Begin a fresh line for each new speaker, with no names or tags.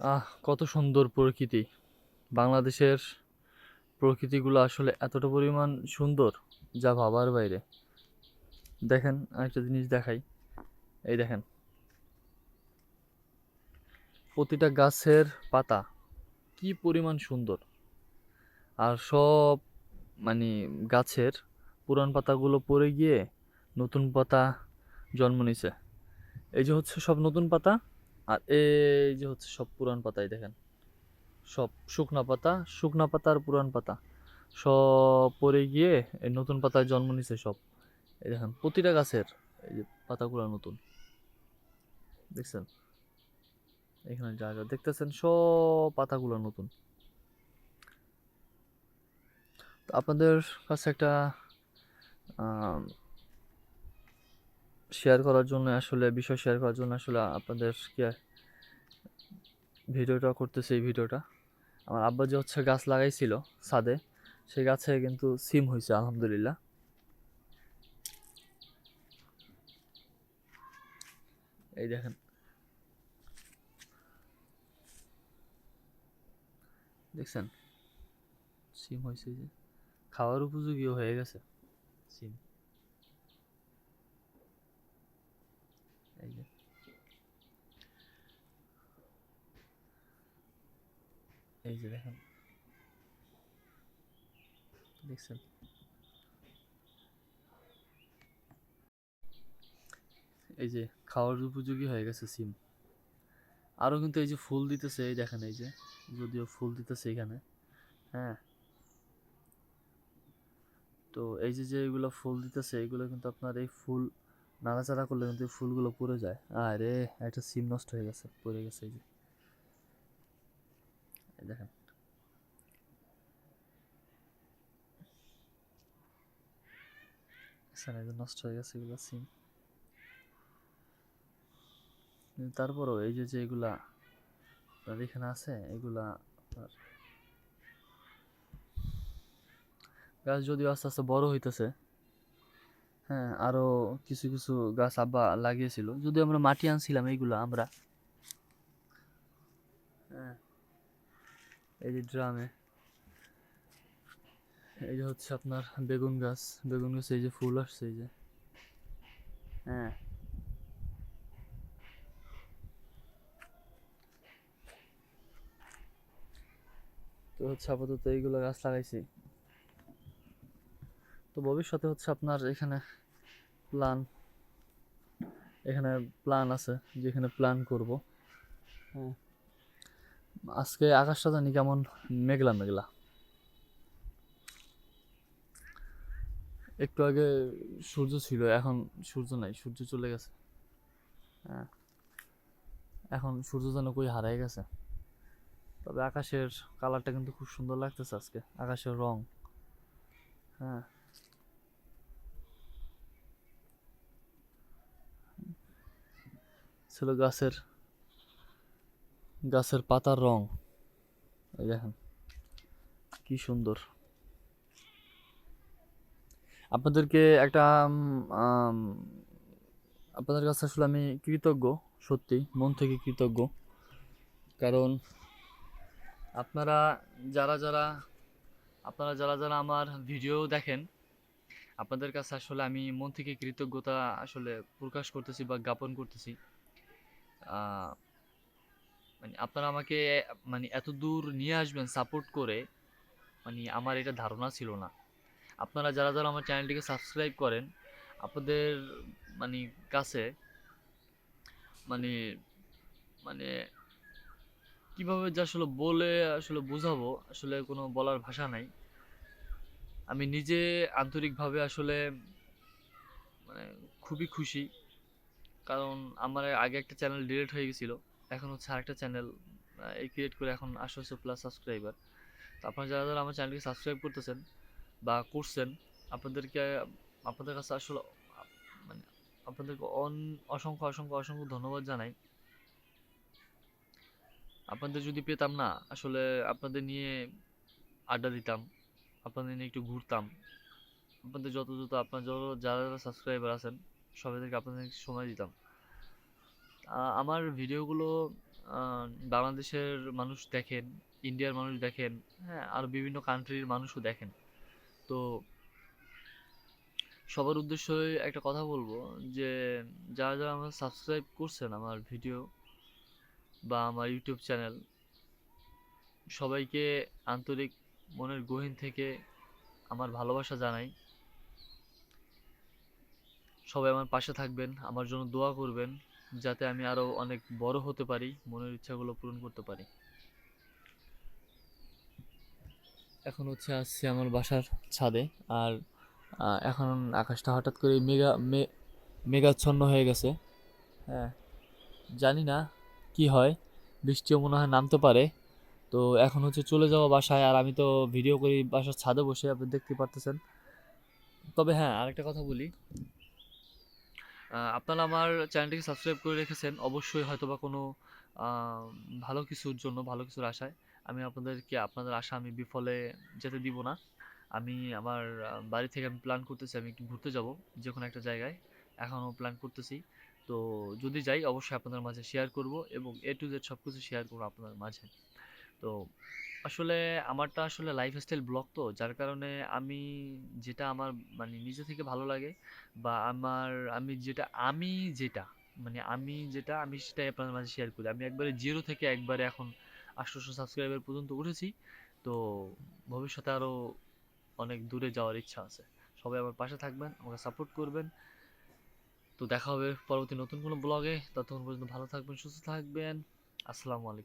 আহ, কত সুন্দর প্রকৃতি। বাংলাদেশের প্রকৃতিগুলো আসলে এতটা পরিমাণ সুন্দর যা ভাবার বাইরে। দেখেন, আরেকটা জিনিস দেখাই। এই দেখেন। প্রতিটা গাছের পাতা কি পরিমাণ সুন্দর। আর সব মানে গাছের পুরান পাতাগুলো পড়ে গিয়ে নতুন পাতা জন্ম নিছে। এই যে হচ্ছে সব নতুন পাতা। আর এই যে হচ্ছে সব পুরান পাতাই দেখেন। সব শুকনা পাতা শুকনা পাতা আর পুরান পাতা। সব পরে গিয়ে এই নতুন পাতায় জন্ম নিছে সব। এই দেখেন, প্রতিটা গাছের এই যে পাতাগুলো নতুন। দেখছেন? এখানে যা যা দেখতেছেন, সব পাতাগুলো নতুন। তো আপনাদের কাছে একটা শেয়ার করার জন্য, আসলে বিষয় শেয়ার করার জন্য আসলে আপনাদের কি ভিডিওটা করতেছে এই ভিডিওটা। আমার আব্বা যে হচ্ছে গাছ লাগাইছিল ছাদে, সেই গাছে কিন্তু সিম হয়েছে, আলহামদুলিল্লাহ। এই দেখেন। দেখছেন? সিম হয়েছে যে। খাওয়ার উপযোগীও হয়ে গেছে, সিম এই যে এই যে দেখেন। দেখছেন? এই যে খাওয়ার উপযোগী হয়ে গেছে সিম। আরও কিন্তু এই যে ফুল দিতেছে, এই দেখেন এই যে, যদিও ফুল দিতেছে এখানে হ্যাঁ। তো এই যে যে এগুলো ফুল দিতেছে, এগুলো কিন্তু আপনার এই ফুল নাড়াচাড়া করলে কিন্তু ফুলগুলো পড়ে যায়। আরে, একটা সিম নষ্ট হয়ে গেছে, পড়ে গেছে এই যে। দেখেন। যে নষ্ট হয়ে গেছে এগুলো সিম এই যে যে এগুলা এখানে আছে, এগুলা গাছ যদিও আস্তে আস্তে বড় হইতেছে হ্যাঁ আরও কিছু কিছু গাছ আব্বা লাগিয়েছিল। যদি আমরা মাটি আনছিলাম, এইগুলা আমরা হ্যাঁ এই যে ড্রামে। এই যে হচ্ছে আপনার বেগুন গাছ। বেগুন গাছ এই যে ফুল আসছে এই যে। হ্যাঁ। তো হচ্ছে আপাতত এইগুলো গাছ লাগাইছি। তো ভবিষ্যতে হচ্ছে আপনার এখানে প্ল্যান এখানে প্ল্যান আছে যেখানে প্ল্যান করব। হ্যাঁ। আজকে আকাশটা জানি কেমন মেঘলা মেঘলা। একটু আগে সূর্য ছিল, এখন সূর্য নাই, সূর্য চলে গেছে। হ্যাঁ এখন সূর্য যেন কই হারাই গেছে। তবে আকাশের কালারটা কিন্তু খুব সুন্দর লাগতেছে আজকে, আকাশের রং। হ্যাঁ। ছিল গাছের গাছের পাতার রং। এই দেখেন, কি সুন্দর। আপনাদেরকে একটা আপনাদের কাছে আসলে আমি কৃতজ্ঞ, সত্যি, মন থেকে কৃতজ্ঞ। কারণ আপনারা যারা যারা, আপনারা যারা যারা আমার ভিডিও দেখেন, আপনাদের কাছে আসলে আমি মন থেকে কৃতজ্ঞতা আসলে প্রকাশ করতেছি বা জ্ঞাপন করতেছি। মানে আপনারা আমাকে মানে এত দূর নিয়ে আসবেন সাপোর্ট করে মানে আমার এটা ধারণা ছিল না। আপনারা যারা যারা আমার চ্যানেলটিকে সাবস্ক্রাইব করেন, আপনাদের মানে কাছে মানে মানে কীভাবে যে আসলে বলে আসলে বোঝাবো, আসলে কোনো বলার ভাষা নাই। আমি নিজে আন্তরিকভাবে আসলে মানে খুবই খুশি। কারণ আমার আগে একটা চ্যানেল ডিলিট হয়ে গেছিল। এখন হচ্ছে আরেকটা চ্যানেল এই ক্রিয়েট করে এখন আঠারোশো প্লাস সাবস্ক্রাইবার তো আপনারা যারা যারা আমার চ্যানেলকে সাবস্ক্রাইব করতেছেন বা করছেন, আপনাদেরকে, আপনাদের কাছে আসলে মানে আপনাদেরকে অন, অসংখ্য অসংখ্য অসংখ্য ধন্যবাদ জানাই। আপনাদের যদি পেতাম না, আসলে আপনাদের নিয়ে আড্ডা দিতাম, আপনাদের নিয়ে একটু ঘুরতাম, আপনাদের যত যত আপনার, যত যারা যারা সাবস্ক্রাইবার আছেন, সবাইদেরকে আপনাদের সময় দিতাম। আমার ভিডিওগুলো বাংলাদেশের মানুষ দেখেন, ইন্ডিয়ার মানুষ দেখেন হ্যাঁ আর বিভিন্ন কান্ট্রির মানুষও দেখেন। তো সবার উদ্দেশ্যে একটা কথা বলব যে, যারা যারা আমার সাবস্ক্রাইব করছেন আমার ভিডিও বা আমার ইউটিউব চ্যানেল সবাইকে আন্তরিক মনের গহীন থেকে আমার ভালোবাসা জানাই। সবাই আমার পাশে থাকবেন, আমার জন্য দোয়া করবেন। যাতে আমি আরও অনেক বড় হতে পারি, মনের ইচ্ছাগুলো পূরণ করতে পারি। এখন হচ্ছে আসছি আমার বাসার ছাদে, আর এখন আকাশটা হঠাৎ করে মেঘা মেঘাচ্ছন্ন হয়ে গেছে। হ্যাঁ জানি না কি হয়, বৃষ্টিও মনে হয় নামতে পারে। তো এখন হচ্ছে চলে যাওয়া বাসায়, আর আমি তো ভিডিও করি বাসার ছাদে বসে, আপনি দেখতে পারতেছেন। তবে হ্যাঁ আরেকটা কথা বলি। আপনারা আমার চ্যানেলটিকে সাবস্ক্রাইব করে রেখেছেন, অবশ্যই হয়তোবা কোনো ভালো কিছুর জন্য, ভালো কিছুর আশায়। আমি আপনাদেরকে, আপনাদের আশা আমি বিফলে যেতে দিব না। আমি আমার বাড়ি থেকে আমি প্ল্যান করতেছি, আমি একটু ঘুরতে যাব যে কোনো একটা জায়গায়। এখনও প্ল্যান করতেছি। তো যদি যাই, অবশ্যই আপনাদের মাঝে শেয়ার করব এবং এ টু জেড সব কিছু শেয়ার করব আপনাদের মাঝে। তো আসলে আমারটা আসলে লাইফস্টাইল ব্লগ তো। যার কারণে আমি যেটা আমার মানে নিজে থেকে ভালো লাগে বা আমার আমি যেটা আমি যেটা মানে আমি যেটা, আমি সেটাই আপনাদের মাঝে শেয়ার করি। আমি একবারে জিরো থেকে একবারে এখন আটশোশো সাবস্ক্রাইবার পর্যন্ত উঠেছি। তো ভবিষ্যতে আরও অনেক দূরে যাওয়ার ইচ্ছা আছে। সবাই আমার পাশে থাকবেন, আমাকে সাপোর্ট করবেন। তো দেখা হবে পরবর্তী নতুন কোনো ব্লগে ততক্ষণ পর্যন্ত ভালো থাকবেন, সুস্থ থাকবেন। আসসালামু আলাইকুম।